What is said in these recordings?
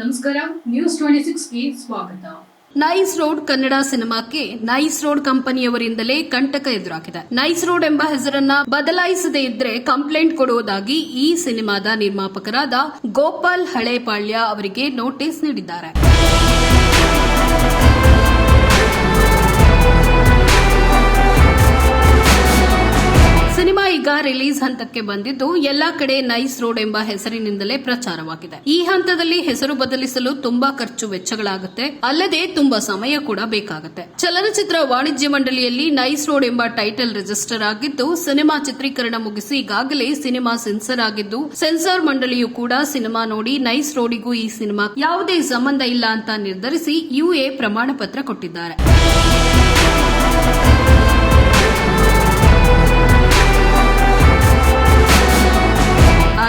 ನಮಸ್ಕಾರ news twenty ಸಿಕ್ಸ್ಗೆ ಸ್ವಾಗತ. Nice road Kannada ಸಿನಿಮಾಕ್ಕೆ ನೈಸ್ ರೋಡ್ ಕಂಪನಿಯವರಿಂದಲೇ ಕಂಟಕ ಎದುರಾಗಿದೆ. ನೈಸ್ ರೋಡ್ ಎಂಬ ಹೆಸರನ್ನ ಬದಲಾಯಿಸದೇ ಇದ್ರೆ ಕಂಪ್ಲೇಂಟ್ ಕೊಡುವುದಾಗಿ ಈ ಸಿನಿಮಾದ ನಿರ್ಮಾಪಕರಾದ ಗೋಪಾಲ್ ಹಳೇಪಾಳ್ಯ ಅವರಿಗೆ ನೋಟಿಸ್ ನೀಡಿದ್ದಾರೆ. ಈಗ ರಿಲೀಸ್ ಹಂತಕ್ಕೆ ಬಂದಿದ್ದು ಎಲ್ಲಾ ಕಡೆ ನೈಸ್ ರೋಡ್ ಎಂಬ ಹೆಸರಿನಿಂದಲೇ ಪ್ರಚಾರವಾಗಿದೆ. ಈ ಹಂತದಲ್ಲಿ ಹೆಸರು ಬದಲಿಸಲು ತುಂಬಾ ಖರ್ಚು ವೆಚ್ಚಗಳಾಗುತ್ತೆ. ಅಲ್ಲದೆ ತುಂಬಾ ಸಮಯ ಕೂಡ ಬೇಕಾಗುತ್ತೆ. ಚಲನಚಿತ್ರ ವಾಣಿಜ್ಯ ಮಂಡಳಿಯಲ್ಲಿ ನೈಸ್ ರೋಡ್ ಎಂಬ ಟೈಟಲ್ ರಿಜಿಸ್ಟರ್ ಆಗಿದ್ದು, ಸಿನಿಮಾ ಚಿತ್ರೀಕರಣ ಮುಗಿಸಿ ಈಗಾಗಲೇ ಸಿನಿಮಾ ಸೆನ್ಸರ್ ಆಗಿದ್ದು, ಸೆನ್ಸಾರ್ ಮಂಡಳಿಯು ಕೂಡ ಸಿನಿಮಾ ನೋಡಿ ನೈಸ್ ರೋಡಿಗೂ ಈ ಸಿನಿಮಾ ಯಾವುದೇ ಸಂಬಂಧ ಇಲ್ಲ ಅಂತ ನಿರ್ಧರಿಸಿ ಯುಎ ಪ್ರಮಾಣ ಪತ್ರ ಕೊಟ್ಟಿದ್ದಾರೆ.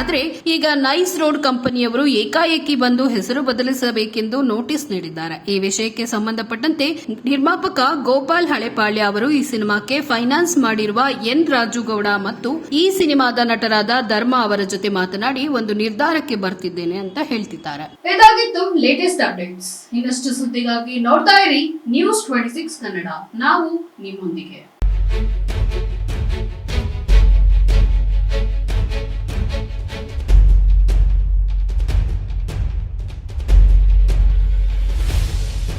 ಆದರೆ ಈಗ ನೈಸ್ ರೋಡ್ ಕಂಪನಿಯವರು ಏಕಾಏಕಿ ಬಂದು ಹೆಸರು ಬದಲಿಸಬೇಕೆಂದು ನೋಟಿಸ್ ನೀಡಿದ್ದಾರೆ. ಈ ವಿಷಯಕ್ಕೆ ಸಂಬಂಧಪಟ್ಟಂತೆ ನಿರ್ಮಾಪಕ ಗೋಪಾಲ್ ಹಳೆಪಾಳ್ಯ ಅವರು ಈ ಸಿನಿಮಾಕ್ಕೆ ಫೈನಾನ್ಸ್ ಮಾಡಿರುವ ಎನ್ ರಾಜುಗೌಡ ಮತ್ತು ಈ ಸಿನಿಮಾದ ನಟರಾದ ಧರ್ಮ ಅವರ ಜೊತೆ ಮಾತನಾಡಿ ಒಂದು ನಿರ್ಧಾರಕ್ಕೆ ಬರ್ತಿದ್ದೇನೆ ಅಂತ ಹೇಳ್ತಿದ್ದಾರೆ. ಇದಾಗಿತ್ತು ಲೇಟೆಸ್ಟ್ ಅಪ್ಡೇಟ್ಸ್ ಇನ್ನಷ್ಟು ಸುದ್ದಿಗಾಗಿ ನೋಡ್ತಾ ಇರಿ ನ್ಯೂಸ್ ಟ್ವೆಂಟಿ ಸಿಕ್ಸ್ ಕನ್ನಡ. ನಾವು ನಿಮ್ಮೊಂದಿಗೆ.